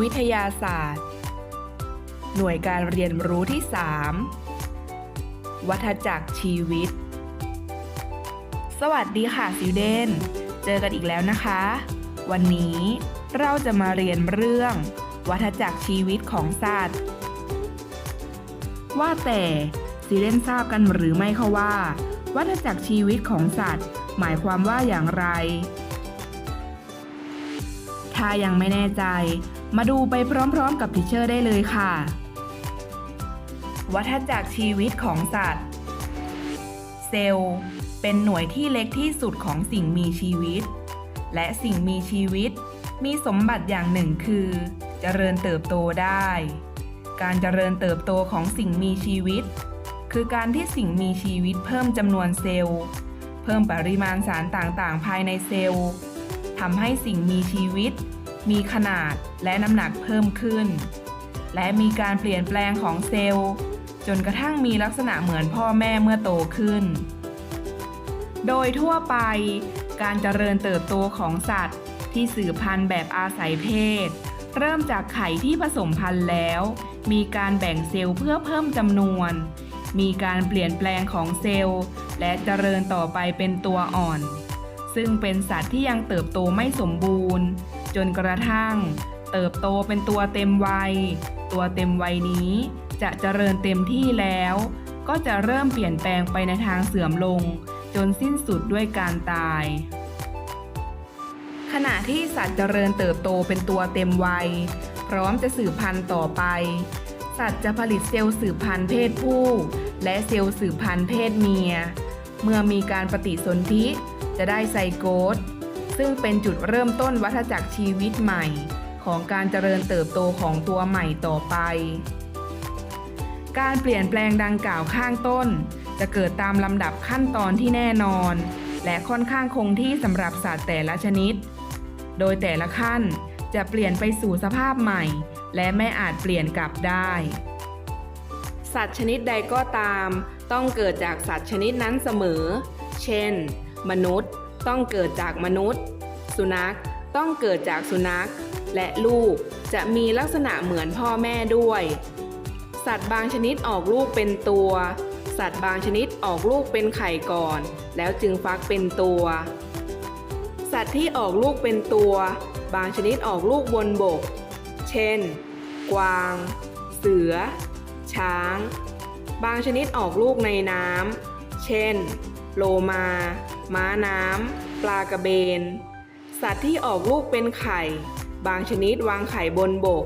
วิทยาศาสตร์ หน่วยการเรียนรู้ที่ 3 วัฏจักรชีวิต สวัสดีค่ะซิวเดนเจอกันอีกแล้วนะคะ วันนี้เราจะมาเรียนเรื่อง วัฏจักรชีวิตของสัตว์ ว่าแต่ซิเดนทราบกันหรือไม่คะว่า วัฏจักรชีวิตของสัตว์ หมายความว่าอย่างไรถ้ายังไม่แน่ใจ มาดูไปพร้อมๆ กับทิเชอร์ได้เลยค่ะ วัฏจักรชีวิตของสัตว์ เซลล์ เป็นหน่วยที่เล็กที่สุดของสิ่งมีชีวิต และสิ่งมีชีวิต มีสมบัติอย่างหนึ่งคือ เจริญเติบโตได้ การเจริญเติบโตของสิ่งมีชีวิต คือการที่สิ่งมีชีวิตเพิ่มจำนวนเซลล์ เพิ่มปริมาณสารต่างๆ ภายในเซลล์ทำให้สิ่งมีชีวิต มีขนาดและน้ำหนักเพิ่มขึ้น และมีการเปลี่ยนแปลงของเซลล์ จนกระทั่งมีลักษณะเหมือนพ่อแม่เมื่อโตขึ้น โดยทั่วไป การเจริญเติบโตของสัตว์ ที่สืบพันธุ์แบบอาศัยเพศ เริ่มจากไข่ที่ผสมพันธุ์แล้ว มีการแบ่งเซลล์เพื่อเพิ่มจำนวน มีการเปลี่ยนแปลงของเซลล์ และเจริญต่อไปเป็นตัวอ่อน ซึ่งเป็นสัตว์ที่ยังเติบโตไม่สมบูรณ์ จนกระทั่ง เติบโตเป็นตัวเต็มวัย ตัวเต็มวัยนี้ จะเจริญเต็มที่แล้ว ก็จะเริ่มเปลี่ยนแปลงไปในทางเสื่อมลง จนสิ้นสุดด้วยการตาย ขณะที่สัตว์เจริญเติบโตเป็นตัวเต็มวัย พร้อมจะสืบพันธุ์ต่อไป สัตว์จะผลิตเซลล์สืบพันธุ์เพศผู้ และเซลล์สืบพันธุ์เพศเมีย เมื่อมีการปฏิสนธิจะได้ไซโกต ซึ่งเป็นจุดเริ่มต้นวัฏจักรชีวิตใหม่ ของการเจริญเติบโตของตัวใหม่ต่อไป การเปลี่ยนแปลงดังกล่าวข้างต้น จะเกิดตามลำดับขั้นตอนที่แน่นอน และค่อนข้างคงที่สำหรับสัตว์แต่ละชนิด โดยแต่ละขั้นจะเปลี่ยนไปสู่สภาพใหม่ และไม่อาจเปลี่ยนกลับได้ สัตว์ชนิดใดก็ตาม ต้องเกิดจากสัตว์ชนิดนั้นเสมอ เช่น มนุษย์ต้องเกิดจากมนุษย์ สุนัขต้องเกิดจากสุนัข และลูกจะมีลักษณะเหมือนพ่อแม่ด้วย สัตว์บางชนิดออกลูกเป็นตัว สัตว์บางชนิดออกลูกเป็นไข่ก่อน แล้วจึงฟักเป็นตัว สัตว์ที่ออกลูกเป็นตัว บางชนิดออกลูกบนบก เช่น กวาง เสือ ช้าง บางชนิดออกลูกในน้ำ เช่น โลมา ม้าน้ำ ปลากระเบน สัตว์ที่ออกลูกเป็นไข่ บางชนิดวางไข่บนบก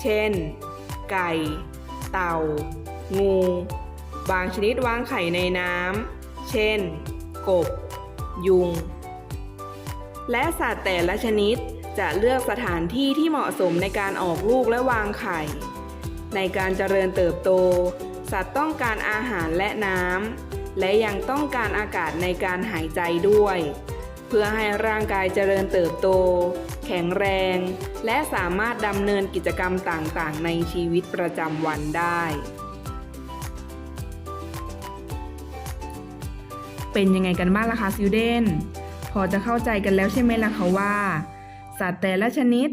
เช่น ไก่ เต่า งู บางชนิดวางไข่ในน้ำ เช่น กบ ยุง และสัตว์แต่ละชนิดจะเลือกสถานที่ที่เหมาะสมในการออกลูกและวางไข่ ในการเจริญเติบโต สัตว์ต้องการอาหารและน้ำ และยังต้องการอากาศในการหายใจด้วย เพื่อให้ร่างกายเจริญเติบโต แข็งแรง และสามารถดำเนินกิจกรรมต่างๆ ในชีวิตประจำวันได้ เป็นยังไงกันบ้างล่ะคะซิวเดนพอจะเข้าใจกันแล้วใช่ไหมล่ะคะว่า สัตว์แต่ละชนิด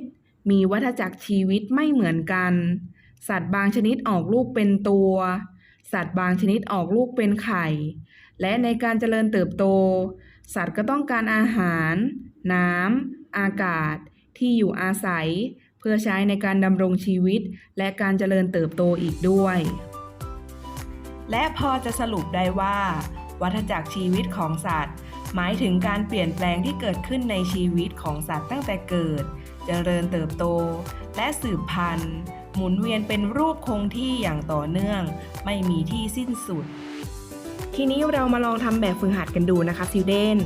มีวัฏจักรชีวิตไม่เหมือนกัน สัตว์บางชนิดออกลูกเป็นตัว สัตว์บางชนิดออกลูกเป็นไข่ และในการเจริญเติบโต สัตว์ก็ต้องการอาหาร น้ำ อากาศ ที่อยู่อาศัย เพื่อใช้ในการดำรงชีวิต และการเจริญเติบโตอีกด้วย และพอจะสรุปได้ว่า วัฏจักรชีวิตของสัตว์ หมายถึงการเปลี่ยนแปลงที่เกิดขึ้นในชีวิตของสัตว์ตั้งแต่เกิด เจริญเติบโต และสืบพันธุ์ หมุนเวียนเป็นรูปคงที่อย่างต่อเนื่อง ไม่มีที่สิ้นสุด ทีนี้เรามาลองทำแบบฝึกหัดกันดูนะคะซิวเดน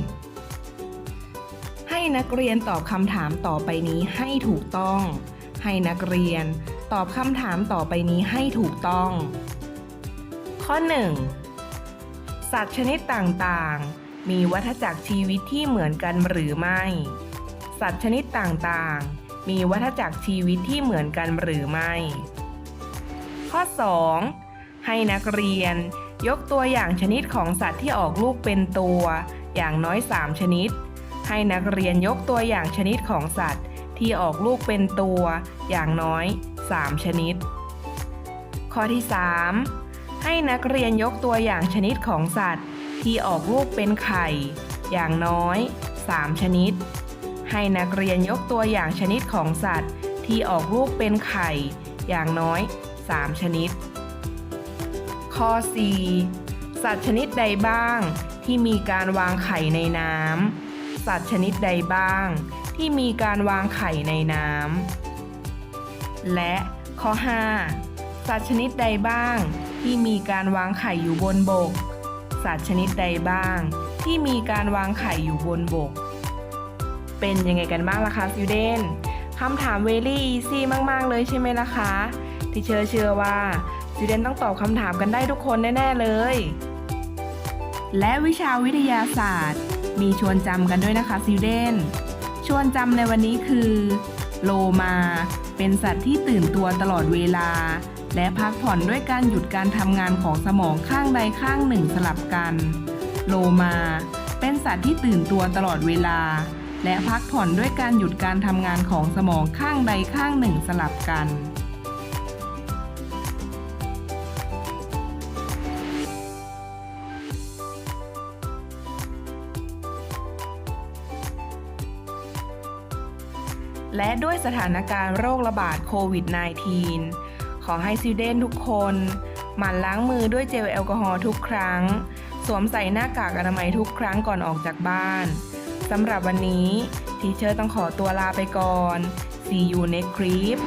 ให้นักเรียนตอบคำถามต่อไปนี้ให้ถูกต้อง ให้นักเรียนตอบคำถามต่อไปนี้ให้ถูกต้อง ข้อ 1. สัตว์ชนิดต่างๆ มีวัฏจักรชีวิตที่เหมือนกันหรือไม่ สัตว์ชนิดต่างๆ มีวัฏจักรชีวิตที่เหมือนกันหรือไม่ ข้อ 2. ให้นักเรียน ยกตัวอย่างชนิดของสัตว์ที่ออกลูกเป็นตัว อย่างน้อย 3 ชนิด ให้นักเรียนยกตัวอย่างชนิดของสัตว์ ที่ออกลูกเป็นตัว อย่างน้อย 3 ชนิด ข้อที่ 3 ให้นักเรียนยกตัวอย่างชนิดของสัตว์ ที่ออกลูกเป็นไข่ อย่างน้อย 3 ชนิด ให้นักเรียนยกตัวอย่างชนิดของสัตว์ ที่ออกลูกเป็นไข่ อย่างน้อย 3 ชนิด ข้อ 4 สัตว์ชนิดใดบ้าง ที่มีการวางไข่ในน้ำสัตว์ชนิดใดบ้าง ที่มีการวางไข่ในน้ำและข้อ 5 สัตว์ชนิดใดบ้าง ที่มีการวางไข่อยู่บนบก สัตว์ชนิดใดบ้าง ที่มีการวางไข่อยู่บนบก เป็นยังไงกันบ้างล่ะคะซิวเดนคำถามเวลี่อีซี่มาก ๆ เลยใช่ไหมล่ะคะ ที่เชื่อเชื่อว่าซิเดนต้องตอบคำถามกันได้ทุกคนแน่ ๆ เลย และวิชาวิทยาศาสตร์ มีชวนจำกันด้วยนะคะซิเดนชวนจำในวันนี้คือ โลมา เป็นสัตว์ที่ตื่นตัวตลอดเวลา และพักผ่อนด้วยการหยุดการทำงานของสมองข้างใดข้างหนึ่งสลับกัน โลมา เป็นสัตว์ที่ตื่นตัวตลอดเวลา และพักผ่อนด้วยการหยุดการทำงานของสมองข้างใดข้างหนึ่งสลับกัน และด้วยสถานการณ์โรคระบาดโควิด -19 ขอให้ซิวเดนทุกคน หมั่นล้างมือด้วยเจลแอลกอฮอล์ทุกครั้ง สวมใส่หน้ากากอนามัยทุกครั้งก่อนออกจากบ้าน สำหรับวันนี้ทีเชอร์ต้องขอตัวลาไปก่อน See you next clip